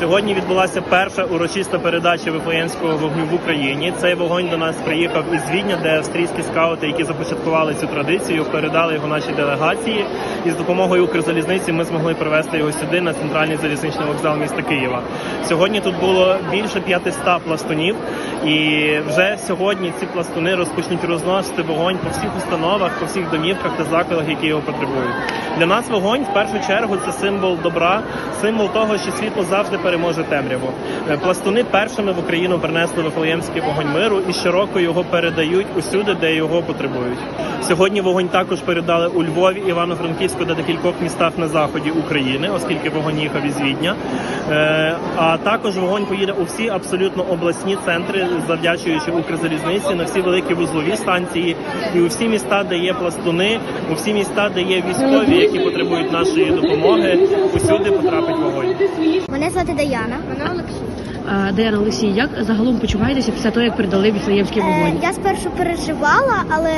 Сьогодні відбулася перша урочиста передача Вифлеємського вогню в Україні. Цей вогонь до нас приїхав із Відня, де австрійські скаути, які започаткували цю традицію, передали його нашій делегації. І з допомогою Укрзалізниці ми змогли привезти його сюди на центральний залізничний вокзал міста Києва. Сьогодні тут було більше 500 пластунів, і вже сьогодні ці пластуни розпочнуть розносити вогонь по всіх установах, по всіх домівках та закладах, які його потребують. Для нас вогонь в першу чергу це символ добра, символ того, що світло завжди переможе темряву. Е, Пластуни першими в Україну принесли Вифлеємський вогонь миру і щороку його передають усюди, де його потребують. Сьогодні вогонь також передали у Львові, Івано-Франківську та декількох містах на заході України, оскільки вогонь їхав із Відня. Е, А також вогонь поїде у всі абсолютно обласні центри, завдячуючи Укрзалізниці на всі великі вузлові станції і у всі міста, де є пластуни, у всі міста, де є військові, які потребують нашої допомоги. Усюди потрапить вогонь. Мене звати Даяна. Мене Олексій. Даяна Олексій, як загалом почуваєтеся після того, як передали Віфлеємський Е, вогонь? я спершу переживала, але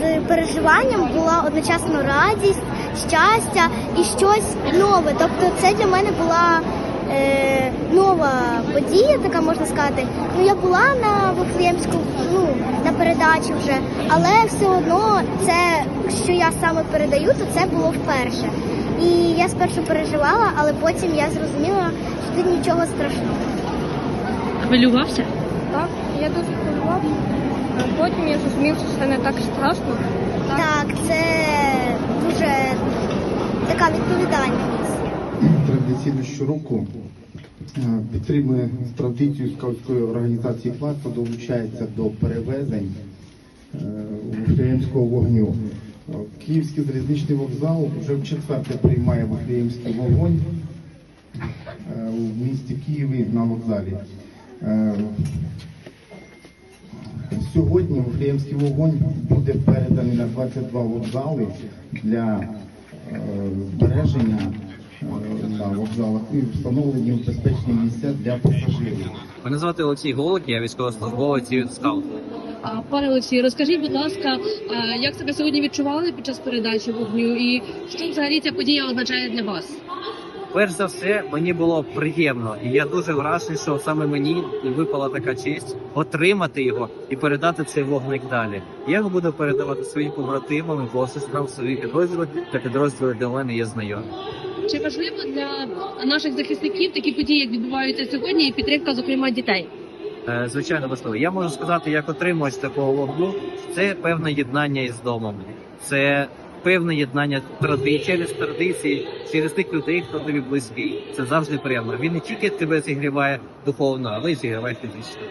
з переживанням була одночасно радість, щастя і щось нове. Тобто, це для мене була е, нова подія, така можна сказати. Ну я була на Вифлеємську, ну на передачі вже, але все одно це, що я саме передаю, то це було вперше. І я спершу переживала, але потім я зрозуміла, що тут нічого страшного. Хвилювався? Так, я дуже хвилювався. Потім я зрозумів, що це не так страшно. Так, це дуже така відповідальність. традиційно щороку е, підтримує традицію скаутської організації «Плаца», долучається до перевезень е, Вифлеємського вогню. Е, Київський залізничний вокзал вже в четверте приймає Вифлеємський вогонь е, у місті Києві на вокзалі. Е, Сьогодні Вифлеємський вогонь буде переданий на 22 вокзали для е, збереження е, на вокзалах і встановлені безпечні місця для пасажирів. Мене звати Олексій Голик, я військовослужбовець і скаут. Пане Олексію, розкажіть, будь ласка, як себе сьогодні відчували під час передачі вогню і що взагалі ця подія означає для вас? Перш за все, мені було приємно, і я дуже вражений, що саме мені випала така честь отримати його і передати цей вогник далі. Я його буду передавати своїм побратимам, і посестрам, свої підрозділи та підрозділи, в мене є знайомі. Чи важливо для наших захисників такі події, як відбуваються сьогодні, і підтримка, зокрема, дітей? Е, Звичайно, важливо. Я можу сказати, як отримувач такого вогню, це певне єднання із домом. Це певне єднання тради через традиції, через тих людей, хто тобі близький. Це завжди приємно. Він не тільки тебе зігріває духовно, але й зігріває фізично.